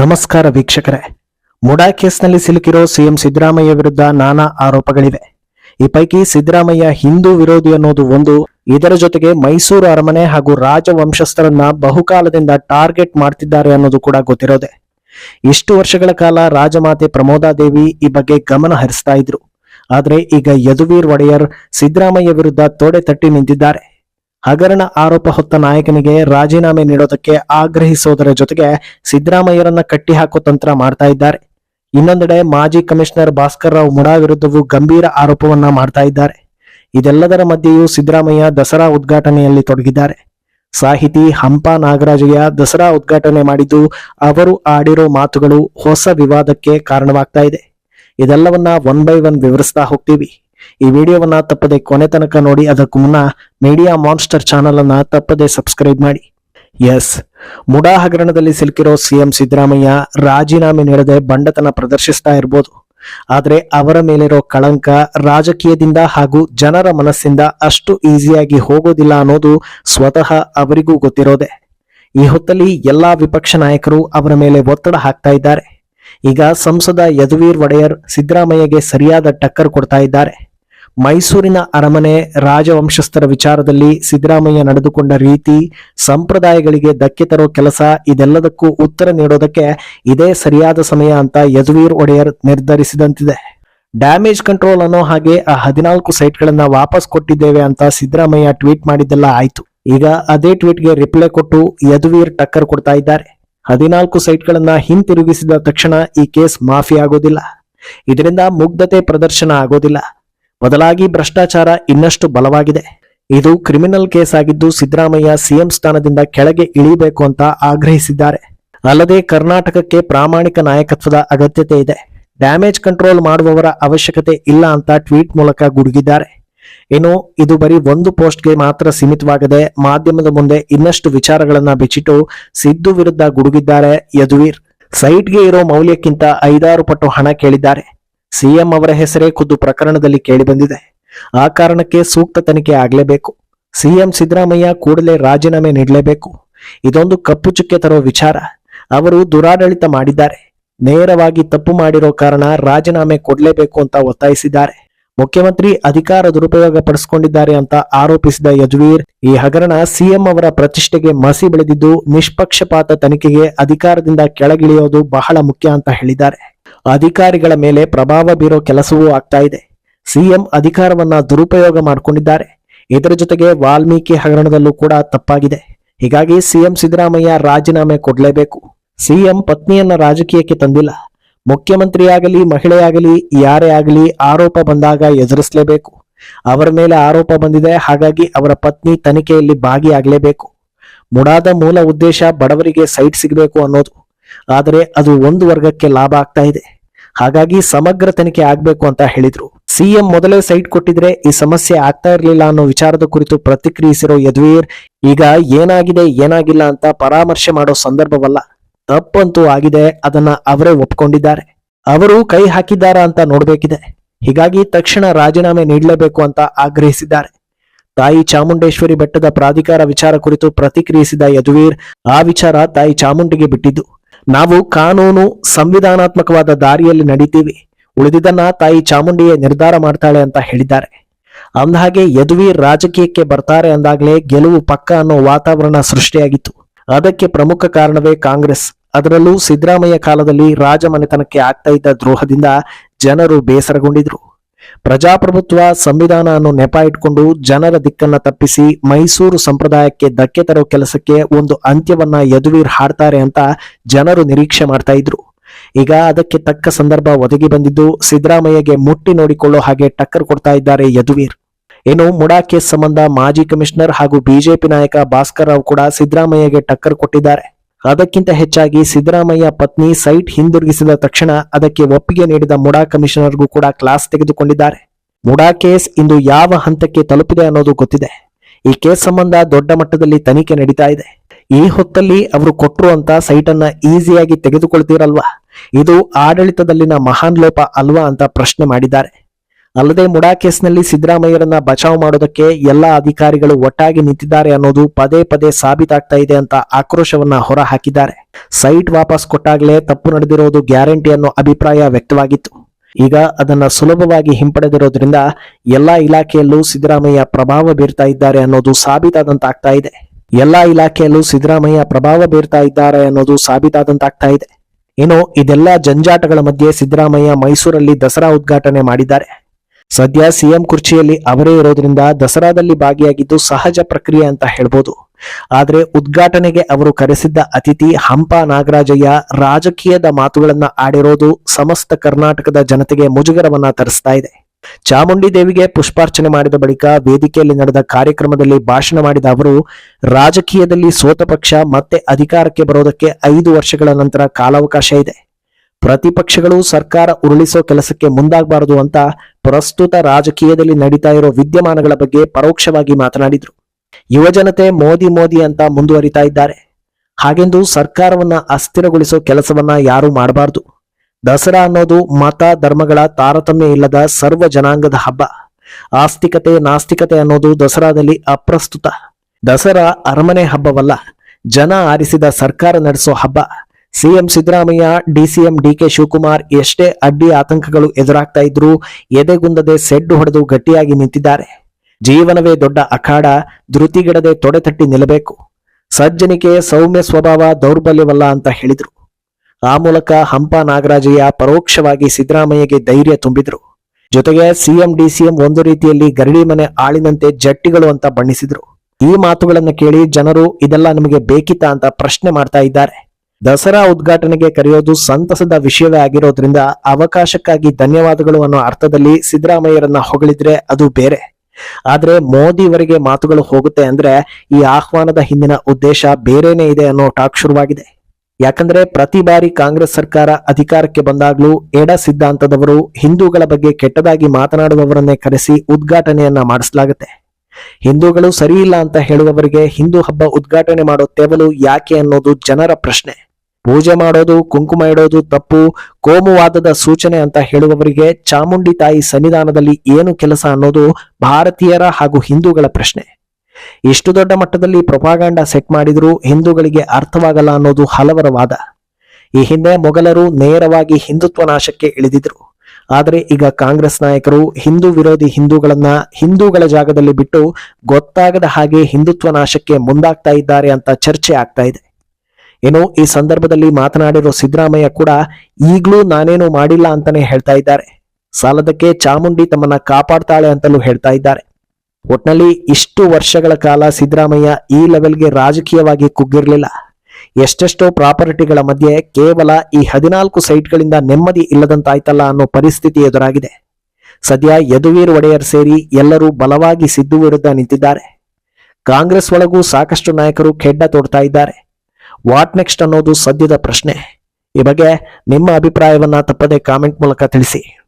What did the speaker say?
ನಮಸ್ಕಾರ ವೀಕ್ಷಕರೇ. ಮುಡಾ ಕೇಸ್ನಲ್ಲಿ ಸಿಲುಕಿರೋ ಸಿಎಂ ಸಿದ್ದರಾಮಯ್ಯ ವಿರುದ್ಧ ನಾನಾ ಆರೋಪಗಳಿವೆ. ಈ ಪೈಕಿ ಸಿದ್ದರಾಮಯ್ಯ ಹಿಂದೂ ವಿರೋಧಿ ಅನ್ನೋದು ಒಂದು, ಇದರ ಜೊತೆಗೆ ಮೈಸೂರು ಅರಮನೆ ಹಾಗೂ ರಾಜವಂಶಸ್ಥರನ್ನ ಬಹುಕಾಲದಿಂದ ಟಾರ್ಗೆಟ್ ಮಾಡ್ತಿದ್ದಾರೆ ಅನ್ನೋದು ಕೂಡ ಗೊತ್ತಿರೋದೆ. ಇಷ್ಟು ವರ್ಷಗಳ ಕಾಲ ರಾಜಮಾತೆ ಪ್ರಮೋದಾದೇವಿ ಈ ಬಗ್ಗೆ ಗಮನ ಹರಿಸ್ತಾ ಇದ್ರು. ಆದರೆ ಈಗ ಯದುವೀರ್ ಒಡೆಯರ್ ಸಿದ್ದರಾಮಯ್ಯ ವಿರುದ್ಧ ತೋಡೆ ತಟ್ಟಿ ನಿಂತಿದ್ದಾರೆ. ಹಗರಣ ಆರೋಪ ಹೊತ್ತ ನಾಯಕನಿಗೆ ರಾಜೀನಾಮೆ ನೀಡೋದಕ್ಕೆ ಆಗ್ರಹಿಸೋದರ ಜೊತೆಗೆ ಸಿದ್ದರಾಮಯ್ಯರನ್ನ ಕಟ್ಟಿಹಾಕೋ ತಂತ್ರ ಮಾಡ್ತಾ ಇದ್ದಾರೆ. ಇನ್ನೊಂದೆಡೆ ಮಾಜಿ ಕಮಿಷನರ್ ಭಾಸ್ಕರ್ ರಾವ್ ಮುಡಾ ವಿರುದ್ಧವೂ ಗಂಭೀರ ಆರೋಪವನ್ನ ಮಾಡ್ತಾ ಇದ್ದಾರೆ. ಇದೆಲ್ಲದರ ಮಧ್ಯೆಯೂ ಸಿದ್ದರಾಮಯ್ಯ ದಸರಾ ಉದ್ಘಾಟನೆಯಲ್ಲಿ ತೊಡಗಿದ್ದಾರೆ. ಸಾಹಿತಿ ಹಂಪ ನಾಗರಾಜಯ್ಯ ದಸರಾ ಉದ್ಘಾಟನೆ ಮಾಡಿದ್ದು ಅವರು ಆಡಿರೋ ಮಾತುಗಳು ಹೊಸ ವಿವಾದಕ್ಕೆ ಕಾರಣವಾಗ್ತಾ ಇದೆ. ಇದೆಲ್ಲವನ್ನ ಒನ್ ಬೈ ಒನ್ ವಿವರಿಸ್ತಾ ಹೋಗ್ತೀವಿ. ಈ ವಿಡಿಯೋವನ್ನ ತಪ್ಪದೆ ಕೊನೆ ತನಕ ನೋಡಿ, ಅದಕ್ಕೂ ಮುನ್ನ ಮೀಡಿಯಾ ಮಾನ್ಸ್ಟರ್ ಚಾನಲ್ ತಪ್ಪದೆ ಸಬ್ಸ್ಕ್ರೈಬ್ ಮಾಡಿ. ಎಸ್ ಮುಡಾ ಹಗರಣದಲ್ಲಿ ಸಿಲುಕಿರೋ ಸಿಎಂ ಸಿದ್ದರಾಮಯ್ಯ ರಾಜೀನಾಮೆ ನೀಡದೆ ಬಂಡತನ ಪ್ರದರ್ಶಿಸ್ತಾ ಇರಬಹುದು ಆದರೆ ಅವರ ಮೇಲಿರೋ ಕಳಂಕ ರಾಜಕೀಯದಿಂದ ಹಾಗೂ ಜನರ ಮನಸ್ಸಿಂದ ಅಷ್ಟು ಈಸಿಯಾಗಿ ಹೋಗೋದಿಲ್ಲ ಅನ್ನೋದು ಸ್ವತಃ ಅವರಿಗೂ ಗೊತ್ತಿರೋದೆ. ಈ ಹೊತ್ತಲ್ಲಿ ಎಲ್ಲಾ ವಿಪಕ್ಷ ನಾಯಕರು ಅವರ ಮೇಲೆ ಒತ್ತಡ ಹಾಕ್ತಾ ಇದ್ದಾರೆ. ಈಗ ಸಂಸದ ಯದುವೀರ್ ಒಡೆಯರ್ ಸಿದ್ದರಾಮಯ್ಯಗೆ ಸರಿಯಾದ ಟಕ್ಕರ್ ಕೊಡ್ತಾ ಇದ್ದಾರೆ. ಮೈಸೂರಿನ ಅರಮನೆ ರಾಜವಂಶಸ್ಥರ ವಿಚಾರದಲ್ಲಿ ಸಿದ್ದರಾಮಯ್ಯ ನಡೆದುಕೊಂಡ ರೀತಿ ಸಂಪ್ರದಾಯಗಳಿಗೆ ಧಕ್ಕೆ ತರೋ ಕೆಲಸ ಇದೆಲ್ಲದಕ್ಕೂ ಉತ್ತರ ನೀಡೋದಕ್ಕೆ ಇದೇ ಸರಿಯಾದ ಸಮಯ ಅಂತ ಯದುವೀರ್ ಒಡೆಯರ್ ನಿರ್ಧರಿಸಿದಂತಿದೆ. ಡ್ಯಾಮೇಜ್ ಕಂಟ್ರೋಲ್ ಅನ್ನೋ ಹಾಗೆ ಆ ಹದಿನಾಲ್ಕು ಸೈಟ್ಗಳನ್ನ ವಾಪಸ್ ಕೊಟ್ಟಿದ್ದೇವೆ ಅಂತ ಸಿದ್ದರಾಮಯ್ಯ ಟ್ವೀಟ್ ಮಾಡಿದ್ದೆಲ್ಲ ಆಯ್ತು. ಈಗ ಅದೇ ಟ್ವೀಟ್ಗೆ ರಿಪ್ಲೈ ಕೊಟ್ಟು ಯದುವೀರ್ ಟಕ್ಕರ್ ಕೊಡ್ತಾ ಇದ್ದಾರೆ. ಹದಿನಾಲ್ಕು ಸೈಟ್ಗಳನ್ನ ಹಿಂತಿರುಗಿಸಿದ ತಕ್ಷಣ ಈ ಕೇಸ್ ಮಾಫಿ ಆಗೋದಿಲ್ಲ ಇದರಿಂದ ಮುಗ್ಧತೆ ಪ್ರದರ್ಶನ ಆಗೋದಿಲ್ಲ. ಬದಲಾಗಿ ಭ್ರಷ್ಟಾಚಾರ ಇನ್ನಷ್ಟು ಬಲವಾಗಿದೆ. ಇದು ಕ್ರಿಮಿನಲ್ ಕೇಸ್ ಆಗಿದ್ದು ಸಿದ್ದರಾಮಯ್ಯ ಸಿಎಂ ಸ್ಥಾನದಿಂದ ಕೆಳಗೆ ಇಳಿಬೇಕು ಅಂತ ಆಗ್ರಹಿಸಿದ್ದಾರೆ. ಅಲ್ಲದೆ ಕರ್ನಾಟಕಕ್ಕೆ ಪ್ರಾಮಾಣಿಕ ನಾಯಕತ್ವದ ಅಗತ್ಯತೆ ಇದೆ. ಡ್ಯಾಮೇಜ್ ಕಂಟ್ರೋಲ್ ಮಾಡುವವರ ಅವಶ್ಯಕತೆ ಇಲ್ಲ ಅಂತ ಟ್ವೀಟ್ ಮೂಲಕ ಗುಡುಗಿದ್ದಾರೆ. ಇನ್ನು ಇದು ಬರೀ ಒಂದು ಪೋಸ್ಟ್ಗೆ ಮಾತ್ರ ಸೀಮಿತವಾಗದೆ ಮಾಧ್ಯಮದ ಮುಂದೆ ಇನ್ನಷ್ಟು ವಿಚಾರಗಳನ್ನ ಬಿಚ್ಚಿಟ್ಟು ಸಿದ್ದು ವಿರುದ್ಧ ಗುಡುಗಿದ್ದಾರೆ ಯದುವೀರ್. ಸೈಟ್ಗೆ ಇರೋ ಮೌಲ್ಯಕ್ಕಿಂತ ಐದಾರು ಪಟ್ಟು ಹಣ ಕೇಳಿದ್ದಾರೆ. ಸಿಎಂ ಅವರ ಹೆಸರೇ ಖುದ್ದು ಪ್ರಕರಣದಲ್ಲಿ ಕೇಳಿಬಂದಿದೆ ಆ ಕಾರಣಕ್ಕೆ ಸೂಕ್ತ ತನಿಖೆ ಆಗಲೇಬೇಕು. ಸಿಎಂ ಸಿದ್ದರಾಮಯ್ಯ ಕೂಡಲೇ ರಾಜೀನಾಮೆ ನೀಡಲೇಬೇಕು. ಇದೊಂದು ಕಪ್ಪು ಚುಕ್ಕೆ ತರುವ ವಿಚಾರ. ಅವರು ದುರಾಡಳಿತ ಮಾಡಿದ್ದಾರೆ. ನೇರವಾಗಿ ತಪ್ಪು ಮಾಡಿರೋ ಕಾರಣ ರಾಜೀನಾಮೆ ಕೊಡಲೇಬೇಕು ಅಂತ ಒತ್ತಾಯಿಸಿದ್ದಾರೆ. ಮುಖ್ಯಮಂತ್ರಿ ಅಧಿಕಾರ ದುರುಪಯೋಗ ಪಡಿಸಿಕೊಂಡಿದ್ದಾರೆ ಅಂತ ಆರೋಪಿಸಿದ ಯಜ್ವೀರ್, ಈ ಹಗರಣ ಸಿಎಂ ಅವರ ಪ್ರತಿಷ್ಠೆಗೆ ಮಸಿ ಬೆಳೆದಿದ್ದು ನಿಷ್ಪಕ್ಷಪಾತ ತನಿಖೆಗೆ ಅಧಿಕಾರದಿಂದ ಕೆಳಗಿಳಿಯೋದು ಬಹಳ ಮುಖ್ಯ ಅಂತ ಹೇಳಿದ್ದಾರೆ. ಅಧಿಕಾರಿಗಳ ಮೇಲೆ ಪ್ರಭಾವ ಬೀರೋ ಕೆಲಸವೂ ಆಗ್ತಾ ಇದೆ. ಸಿಎಂ ಅಧಿಕಾರವನ್ನ ದುರುಪಯೋಗ ಮಾಡಿಕೊಂಡಿದ್ದಾರೆ. ಇದರ ಜೊತೆಗೆ ವಾಲ್ಮೀಕಿ ಹಗರಣದಲ್ಲೂ ಕೂಡ ತಪ್ಪಾಗಿದೆ. ಹೀಗಾಗಿ ಸಿಎಂ ಸಿದ್ದರಾಮಯ್ಯ ರಾಜೀನಾಮೆ ಕೊಡಲೇಬೇಕು. ಸಿಎಂ ಪತ್ನಿಯನ್ನ ರಾಜಕೀಯಕ್ಕೆ ತಂದಿಲ್ಲ. ಮುಖ್ಯಮಂತ್ರಿಯಾಗಲಿ, ಮಹಿಳೆಯಾಗಲಿ, ಯಾರೇ ಆಗಲಿ ಆರೋಪ ಬಂದಾಗ ಎದುರಿಸಲೇಬೇಕು. ಅವರ ಮೇಲೆ ಆರೋಪ ಬಂದಿದೆ, ಹಾಗಾಗಿ ಅವರ ಪತ್ನಿ ತನಿಖೆಯಲ್ಲಿ ಭಾಗಿಯಾಗಲೇಬೇಕು. ಮುಡಾದ ಮೂಲ ಉದ್ದೇಶ ಬಡವರಿಗೆ ಸೈಟ್ ಸಿಗಬೇಕು ಅನ್ನೋದು. ಆದರೆ ಅದು ಒಂದು ವರ್ಗಕ್ಕೆ ಲಾಭ ಆಗ್ತಾ ಇದೆ. ಹಾಗಾಗಿ ಸಮಗ್ರ ತನಿಖೆ ಆಗಬೇಕು ಅಂತ ಹೇಳಿದ್ರು. ಸಿಎಂ ಮೊದಲೇ ಸೈಟ್ ಕೊಟ್ಟಿದ್ರೆ ಈ ಸಮಸ್ಯೆ ಆಗ್ತಾ ಇರಲಿಲ್ಲ ಅನ್ನೋ ವಿಚಾರದ ಕುರಿತು ಪ್ರತಿಕ್ರಿಯಿಸಿರೋ ಯದುವೀರ್, ಈಗ ಏನಾಗಿದೆ, ಏನಾಗಿಲ್ಲ ಅಂತ ಪರಾಮರ್ಶೆ ಮಾಡೋ ಸಂದರ್ಭವಲ್ಲ. ತಪ್ಪಂತೂ ಆಗಿದೆ, ಅದನ್ನ ಅವರೇ ಒಪ್ಕೊಂಡಿದ್ದಾರೆ. ಅವರು ಕೈ ಹಾಕಿದ್ದಾರಾ ಅಂತ ನೋಡ್ಬೇಕಿದೆ. ಹೀಗಾಗಿ ತಕ್ಷಣ ರಾಜೀನಾಮೆ ನೀಡಲೇಬೇಕು ಅಂತ ಆಗ್ರಹಿಸಿದ್ದಾರೆ. ತಾಯಿ ಚಾಮುಂಡೇಶ್ವರಿ ಬೆಟ್ಟದ ಪ್ರಾಧಿಕಾರ ವಿಚಾರ ಕುರಿತು ಪ್ರತಿಕ್ರಿಯಿಸಿದ ಯದುವೀರ್, ಆ ವಿಚಾರ ತಾಯಿ ಚಾಮುಂಡಿಗೆ ಬಿಟ್ಟಿದ್ದು. ನಾವು ಕಾನೂನು ಸಂವಿಧಾನಾತ್ಮಕವಾದ ದಾರಿಯಲ್ಲಿ ನಡೀತೀವಿ. ಉಳಿದಿದ್ದನ್ನ ತಾಯಿ ಚಾಮುಂಡಿಯೇ ನಿರ್ಧಾರ ಮಾಡ್ತಾಳೆ ಅಂತ ಹೇಳಿದ್ದಾರೆ. ಅಂದಹಾಗೆ ಯದುವೀರ್ ರಾಜಕೀಯಕ್ಕೆ ಬರ್ತಾರೆ ಅಂದಾಗಲೇ ಗೆಲುವು ಪಕ್ಕ ಅನ್ನೋ ವಾತಾವರಣ ಸೃಷ್ಟಿಯಾಗಿತ್ತು. ಅದಕ್ಕೆ ಪ್ರಮುಖ ಕಾರಣವೇ ಕಾಂಗ್ರೆಸ್. ಅದರಲ್ಲೂ ಸಿದ್ದರಾಮಯ್ಯ ಕಾಲದಲ್ಲಿ ರಾಜಮನೆತನಕ್ಕೆ ಆಗ್ತಾ ಇದ್ದ ದ್ರೋಹದಿಂದ ಜನರು ಬೇಸರಗೊಂಡಿದ್ರು. ಪ್ರಜಾಪ್ರಭುತ್ವ, ಸಂವಿಧಾನ ಅನ್ನು ನೆಪ ಇಟ್ಕೊಂಡು ಜನರ ದಿಕ್ಕನ್ನ ತಪ್ಪಿಸಿ ಮೈಸೂರು ಸಂಪ್ರದಾಯಕ್ಕೆ ಧಕ್ಕೆ ತರೋ ಕೆಲಸಕ್ಕೆ ಒಂದು ಅಂತ್ಯವನ್ನ ಯದುವೀರ್ ಹಾಡ್ತಾರೆ ಅಂತ ಜನರು ನಿರೀಕ್ಷೆ ಮಾಡ್ತಾ ಇದ್ರು. ಈಗ ಅದಕ್ಕೆ ತಕ್ಕ ಸಂದರ್ಭ ಒದಗಿ ಬಂದಿದ್ದು ಸಿದ್ದರಾಮಯ್ಯಗೆ ಮುಟ್ಟಿ ನೋಡಿಕೊಳ್ಳೋ ಹಾಗೆ ಟಕ್ಕರ್ ಕೊಡ್ತಾ ಇದ್ದಾರೆ ಯದುವೀರ್. ಇನ್ನು ಮುಡಾ ಕೇಸ್ ಸಂಬಂಧ ಮಾಜಿ ಕಮಿಷನರ್ ಹಾಗೂ ಬಿಜೆಪಿ ನಾಯಕ ಭಾಸ್ಕರ್ ರಾವ್ ಕೂಡ ಸಿದ್ದರಾಮಯ್ಯಗೆ ಟಕ್ಕರ್ ಕೊಟ್ಟಿದ್ದಾರೆ. ಅದಕ್ಕಿಂತ ಹೆಚ್ಚಾಗಿ ಸಿದ್ದರಾಮಯ್ಯ ಪತ್ನಿ ಸೈಟ್ ಹಿಂದಿರುಗಿಸಿದ ತಕ್ಷಣ ಅದಕ್ಕೆ ಒಪ್ಪಿಗೆ ನೀಡಿದ ಮುಡಾ ಕಮಿಷನರ್ಗೂ ಕೂಡ ಕ್ಲಾಸ್ ತೆಗೆದುಕೊಂಡಿದ್ದಾರೆ. ಮುಡಾ ಕೇಸ್ ಇಂದು ಯಾವ ಹಂತಕ್ಕೆ ತಲುಪಿದೆ ಅನ್ನೋದು ಗೊತ್ತಿದೆ. ಈ ಕೇಸ್ ಸಂಬಂಧ ದೊಡ್ಡ ಮಟ್ಟದಲ್ಲಿ ತನಿಖೆ ನಡೀತಾ ಇದೆ. ಈ ಹೊತ್ತಲ್ಲಿ ಅವರು ಕೊಟ್ರು ಅಂತ ಸೈಟ್ ಅನ್ನ ಈಸಿಯಾಗಿ ತೆಗೆದುಕೊಳ್ತೀರಲ್ವಾ? ಇದು ಆಡಳಿತದಲ್ಲಿನ ಮಹಾನ್ ಲೋಪ ಅಲ್ವಾ ಅಂತ ಪ್ರಶ್ನೆ ಮಾಡಿದ್ದಾರೆ. ಅಲ್ಲದೆ ಮುಡಾ ಕೇಸ್ನಲ್ಲಿ ಸಿದ್ದರಾಮಯ್ಯರನ್ನ ಬಚಾವ್ ಮಾಡೋದಕ್ಕೆ ಎಲ್ಲ ಅಧಿಕಾರಿಗಳು ಒಟ್ಟಾಗಿ ನಿಂತಿದ್ದಾರೆ ಅನ್ನೋದು ಪದೇ ಪದೇ ಸಾಬೀತಾಗ್ತಾ ಇದೆ ಅಂತ ಆಕ್ರೋಶವನ್ನ ಹೊರ ಹಾಕಿದ್ದಾರೆ ಸೈಟ್ ವಾಪಸ್ ಕೊಟ್ಟಾಗಲೇ ತಪ್ಪು ನಡೆದಿರೋದು ಗ್ಯಾರಂಟಿ ಅನ್ನೋ ಅಭಿಪ್ರಾಯ ವ್ಯಕ್ತವಾಗಿತ್ತು. ಈಗ ಅದನ್ನ ಸುಲಭವಾಗಿ ಹಿಂಪಡೆದಿರೋದ್ರಿಂದ ಎಲ್ಲಾ ಇಲಾಖೆಯಲ್ಲೂ ಸಿದ್ದರಾಮಯ್ಯ ಪ್ರಭಾವ ಬೀರ್ತಾ ಇದ್ದಾರೆ ಅನ್ನೋದು ಸಾಬೀತಾದಂತಾಗ್ತಾ ಇದೆ. ಎಲ್ಲಾ ಇಲಾಖೆಯಲ್ಲೂ ಸಿದ್ದರಾಮಯ್ಯ ಪ್ರಭಾವ ಬೀರ್ತಾ ಇದ್ದಾರೆ ಅನ್ನೋದು ಸಾಬೀತಾದಂತಾಗ್ತಾ ಇದೆ. ಇನ್ನು ಇದೆಲ್ಲ ಜಂಜಾಟಗಳ ಮಧ್ಯೆ ಸಿದ್ದರಾಮಯ್ಯ ಮೈಸೂರಲ್ಲಿ ದಸರಾ ಉದ್ಘಾಟನೆ ಮಾಡಿದ್ದಾರೆ. ಸದ್ಯ ಸಿಎಂ ಕುರ್ಚಿಯಲ್ಲಿ ಅವರೇ ಇರೋದ್ರಿಂದ ದಸರಾದಲ್ಲಿ ಭಾಗಿಯಾಗಿದ್ದು ಸಹಜ ಪ್ರಕ್ರಿಯೆ ಅಂತ ಹೇಳ್ಬೋದು. ಆದರೆ ಉದ್ಘಾಟನೆಗೆ ಅವರು ಕರೆಸಿದ್ದ ಅತಿಥಿ ಹಂಪ ನಾಗರಾಜಯ್ಯ ರಾಜಕೀಯದ ಮಾತುಗಳನ್ನ ಆಡಿರೋದು ಸಮಸ್ತ ಕರ್ನಾಟಕದ ಜನತೆಗೆ ಮುಜುಗರವನ್ನ ತರಿಸ್ತಾ ಇದೆ. ಚಾಮುಂಡಿ ದೇವಿಗೆ ಪುಷ್ಪಾರ್ಚನೆ ಮಾಡಿದ ಬಳಿಕ ವೇದಿಕೆಯಲ್ಲಿ ನಡೆದ ಕಾರ್ಯಕ್ರಮದಲ್ಲಿ ಭಾಷಣ ಮಾಡಿದ ಅವರು, ರಾಜಕೀಯದಲ್ಲಿ ಸೋತ ಪಕ್ಷ ಮತ್ತೆ ಅಧಿಕಾರಕ್ಕೆ ಬರೋದಕ್ಕೆ ಐದು ವರ್ಷಗಳ ನಂತರ ಕಾಲಾವಕಾಶ ಇದೆ. ಪ್ರತಿಪಕ್ಷಗಳು ಸರ್ಕಾರ ಉರುಳಿಸೋ ಕೆಲಸಕ್ಕೆ ಮುಂದಾಗಬಾರದು ಅಂತ ಪ್ರಸ್ತುತ ರಾಜಕೀಯದಲ್ಲಿ ನಡೀತಾ ಇರೋ ವಿದ್ಯಮಾನಗಳ ಬಗ್ಗೆ ಪರೋಕ್ಷವಾಗಿ ಮಾತನಾಡಿದ್ರು. ಯುವಜನತೆ ಮೋದಿ ಮೋದಿ ಅಂತ ಮುಂದುವರಿತಾ ಇದ್ದಾರೆ. ಹಾಗೆಂದು ಸರ್ಕಾರವನ್ನ ಅಸ್ಥಿರಗೊಳಿಸೋ ಕೆಲಸವನ್ನ ಯಾರು ಮಾಡಬಾರದು. ದಸರಾ ಅನ್ನೋದು ಮತ, ಧರ್ಮಗಳ ತಾರತಮ್ಯ ಇಲ್ಲದ ಸರ್ವ ಜನಾಂಗದ ಹಬ್ಬ. ಆಸ್ತಿಕತೆ, ನಾಸ್ತಿಕತೆ ಅನ್ನೋದು ದಸರಾದಲ್ಲಿ ಅಪ್ರಸ್ತುತ. ದಸರಾ ಅರಮನೆ ಹಬ್ಬವಲ್ಲ, ಜನ ಆರಿಸಿದ ಸರ್ಕಾರ ನಡೆಸೋ ಹಬ್ಬ. CM Siddaramaiah, DCM DK Shivakumar ಎಷ್ಟೇ ಅಡ್ಡಿ ಆತಂಕಗಳು ಎದುರಾಗ್ತಾ ಇದ್ರು ಎದೆಗುಂದದೆ ಸೆಡ್ಡು ಹೊಡೆದು ಗಟ್ಟಿಯಾಗಿ ನಿಂತಿದ್ದಾರೆ. ಜೀವನವೇ ದೊಡ್ಡ ಅಖಾಡ, ಧೃತಿಗಿಡದೆ ತೊಡೆತಟ್ಟಿ ನಿಲ್ಲಬೇಕು. ಸಜ್ಜನಿಕೆ ಸೌಮ್ಯ ಸ್ವಭಾವ ದೌರ್ಬಲ್ಯವಲ್ಲ ಅಂತ ಹೇಳಿದರು. ಆ ಮೂಲಕ ಹಂಪ ನಾಗರಾಜಯ್ಯ ಪರೋಕ್ಷವಾಗಿ ಸಿದ್ದರಾಮಯ್ಯಗೆ ಧೈರ್ಯ ತುಂಬಿದ್ರು. ಜೊತೆಗೆ ಸಿಎಂ, ಡಿಸಿಎಂ ಒಂದು ರೀತಿಯಲ್ಲಿ ಗರಡಿ ಮನೆ ಆಳಿನಂತೆ ಜಟ್ಟಿಗಳು ಅಂತ ಬಣ್ಣಿಸಿದ್ರು. ಈ ಮಾತುಗಳನ್ನು ಕೇಳಿ ಜನರು ಇದೆಲ್ಲ ನಮಗೆ ಬೇಕಿತ್ತ ಅಂತ ಪ್ರಶ್ನೆ ಮಾಡ್ತಾ ಇದ್ದಾರೆ. ದಸರಾ ಉದ್ಘಾಟನೆಗೆ ಕರೆಯೋದು ಸಂತಸದ ವಿಷಯವೇ ಆಗಿರೋದ್ರಿಂದ ಅವಕಾಶಕ್ಕಾಗಿ ಧನ್ಯವಾದಗಳು ಅನ್ನೋ ಅರ್ಥದಲ್ಲಿ ಸಿದ್ದರಾಮಯ್ಯರನ್ನ ಹೊಗಳಿದ್ರೆ ಅದು ಬೇರೆ. ಆದ್ರೆ ಮೋದಿವರೆಗೆ ಮಾತುಗಳು ಹೋಗುತ್ತೆ ಅಂದ್ರೆ ಈ ಆಹ್ವಾನದ ಹಿಂದಿನ ಉದ್ದೇಶ ಬೇರೆನೇ ಇದೆ ಅನ್ನೋ ಟಾಕ್ ಶುರುವಾಗಿದೆ. ಯಾಕಂದ್ರೆ ಪ್ರತಿ ಬಾರಿ ಕಾಂಗ್ರೆಸ್ ಸರ್ಕಾರ ಅಧಿಕಾರಕ್ಕೆ ಬಂದಾಗ್ಲೂ ಎಡ ಸಿದ್ಧಾಂತದವರು ಹಿಂದೂಗಳ ಬಗ್ಗೆ ಕೆಟ್ಟದಾಗಿ ಮಾತನಾಡುವವರನ್ನೇ ಕರೆಸಿ ಉದ್ಘಾಟನೆಯನ್ನ ಮಾಡಿಸಲಾಗುತ್ತೆ. ಹಿಂದೂಗಳು ಸರಿಯಿಲ್ಲ ಅಂತ ಹೇಳುವವರಿಗೆ ಹಿಂದೂ ಹಬ್ಬ ಉದ್ಘಾಟನೆ ಮಾಡೋ ತೇವಲು ಯಾಕೆ ಅನ್ನೋದು ಜನರ ಪ್ರಶ್ನೆ. ಪೂಜೆ ಮಾಡೋದು, ಕುಂಕುಮ ಇಡೋದು ತಪ್ಪು, ಕೋಮುವಾದದ ಸೂಚನೆ ಅಂತ ಹೇಳುವವರಿಗೆ ಚಾಮುಂಡಿ ತಾಯಿ ಸನ್ನಿಧಾನದಲ್ಲಿ ಏನು ಕೆಲಸ ಅನ್ನೋದು ಭಾರತೀಯರ ಹಾಗೂ ಹಿಂದೂಗಳ ಪ್ರಶ್ನೆ. ಇಷ್ಟು ದೊಡ್ಡ ಮಟ್ಟದಲ್ಲಿ ಪ್ರೊಪಾಗಾಂಡ ಸೆಟ್ ಮಾಡಿದರೂ ಹಿಂದೂಗಳಿಗೆ ಅರ್ಥವಾಗಲ್ಲ ಅನ್ನೋದು ಹಲವರ ವಾದ. ಈ ಹಿಂದೆ ಮೊಘಲರು ನೇರವಾಗಿ ಹಿಂದುತ್ವ ನಾಶಕ್ಕೆ ಇಳಿದಿದ್ರು. ಆದರೆ ಈಗ ಕಾಂಗ್ರೆಸ್ ನಾಯಕರು ಹಿಂದೂ ವಿರೋಧಿ ಹಿಂದೂಗಳನ್ನ ಹಿಂದೂಗಳ ಜಾಗದಲ್ಲಿ ಬಿಟ್ಟು ಗೊತ್ತಾಗದ ಹಾಗೆ ಹಿಂದುತ್ವ ನಾಶಕ್ಕೆ ಮುಂದಾಗ್ತಾ ಇದ್ದಾರೆ ಅಂತ ಚರ್ಚೆ ಆಗ್ತಾ ಇದೆ. ಇನ್ನು ಈ ಸಂದರ್ಭದಲ್ಲಿ ಮಾತನಾಡಿರೋ ಸಿದ್ದರಾಮಯ್ಯ ಕೂಡ ಈಗಲೂ ನಾನೇನು ಮಾಡಿಲ್ಲ ಅಂತಾನೆ ಹೇಳ್ತಾ ಇದ್ದಾರೆ. ಸಾಲದಕ್ಕೆ ಚಾಮುಂಡಿ ತಮ್ಮನ್ನ ಕಾಪಾಡ್ತಾಳೆ ಅಂತಲೂ ಹೇಳ್ತಾ ಇದ್ದಾರೆ. ಒಟ್ನಲ್ಲಿ ಇಷ್ಟು ವರ್ಷಗಳ ಕಾಲ ಸಿದ್ದರಾಮಯ್ಯ ಈ ಲೆವೆಲ್ಗೆ ರಾಜಕೀಯವಾಗಿ ಕುಗ್ಗಿರ್ಲಿಲ್ಲ. ಎಷ್ಟೆಷ್ಟೋ ಪ್ರಾಪರ್ಟಿಗಳ ಮಧ್ಯೆ ಕೇವಲ ಈ ಹದಿನಾಲ್ಕು ಸೈಟ್ಗಳಿಂದ ನೆಮ್ಮದಿ ಇಲ್ಲದಂತಾಯ್ತಲ್ಲ ಅನ್ನೋ ಪರಿಸ್ಥಿತಿ ಎದುರಾಗಿದೆ. ಸದ್ಯ ಯದುವೀರ್ ಒಡೆಯರ್ ಸೇರಿ ಎಲ್ಲರೂ ಬಲವಾಗಿ ಸಿದ್ದು ವಿರುದ್ಧ ನಿಂತಿದ್ದಾರೆ. ಕಾಂಗ್ರೆಸ್ ಒಳಗೂ ಸಾಕಷ್ಟು ನಾಯಕರು ಖೆಡ್ಡ ತೋಡ್ತಾ ಇದ್ದಾರೆ. ವಾಟ್ ನೆಕ್ಸ್ಟ್ ಅನ್ನೋದು ಸದ್ಯದ ಪ್ರಶ್ನೆ. ಈ ಬಗ್ಗೆ ನಿಮ್ಮ ಅಭಿಪ್ರಾಯವನ್ನು ತಪ್ಪದೆ ಕಾಮೆಂಟ್ ಮೂಲಕ ತಿಳಿಸಿ.